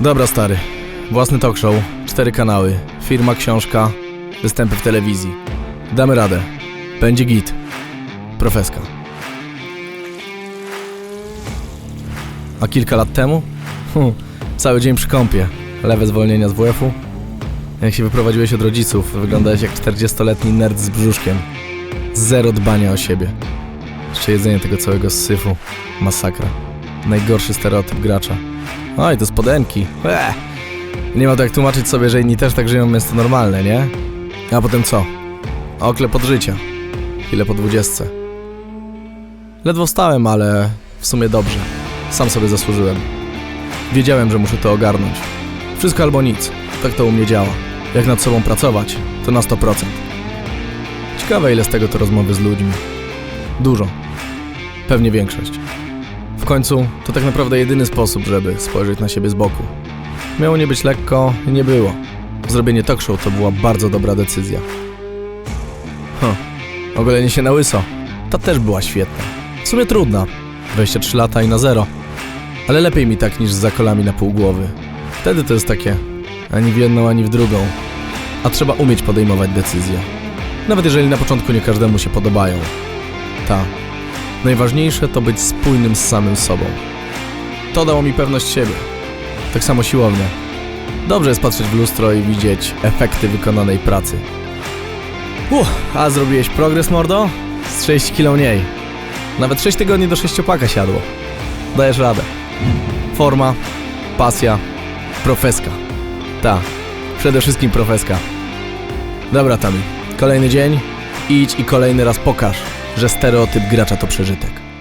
Dobra, stary. Własny talk show, cztery kanały, firma, książka, występy w telewizji. Damy radę. Będzie git. Profeska. A kilka lat temu? Hm, cały dzień przy kąpie. Lewe zwolnienia z WF-u. Jak się wyprowadziłeś od rodziców, wyglądałeś jak 40-letni nerd z brzuszkiem. Zero dbania o siebie. Jeszcze jedzenie tego całego syfu. Masakra. Najgorszy stereotyp gracza. Oj, to spodenki. Eee. Nie ma to jak tłumaczyć sobie, że inni też tak żyją, jest to normalne, nie? A potem co? Oklep od życia. Chwilę po dwudziestce. Ledwo wstałem, ale w sumie dobrze. Sam sobie zasłużyłem. Wiedziałem, że muszę to ogarnąć. Wszystko albo nic. Tak to u mnie działa. Jak nad sobą pracować, to na 100%. Ciekawe, ile z tego to rozmowy z ludźmi. Dużo. Pewnie większość. W końcu to tak naprawdę jedyny sposób, żeby spojrzeć na siebie z boku. Miało nie być lekko i nie było. Zrobienie talk show to była bardzo dobra decyzja. Hm, ogolenie się na łyso. Ta też była świetna. W sumie trudna. 23 lata i na zero. Ale lepiej mi tak niż z zakolami na pół głowy. Wtedy to jest takie ani w jedną, ani w drugą. A trzeba umieć podejmować decyzje. Nawet jeżeli na początku nie każdemu się podobają. Ta. Najważniejsze to być spójnym z samym sobą. To dało mi pewność siebie. Tak samo siłownie. Dobrze jest patrzeć w lustro i widzieć efekty wykonanej pracy. Uff, a zrobiłeś progres, mordo? Z 6 kilo mniej. Nawet 6 tygodni do sześciopaka siadło. Dajesz radę. Forma, pasja, profeska. Ta, przede wszystkim profeska. Dobra, Tami. Kolejny dzień. Idź i kolejny raz pokaż, że stereotyp gracza to przeżytek.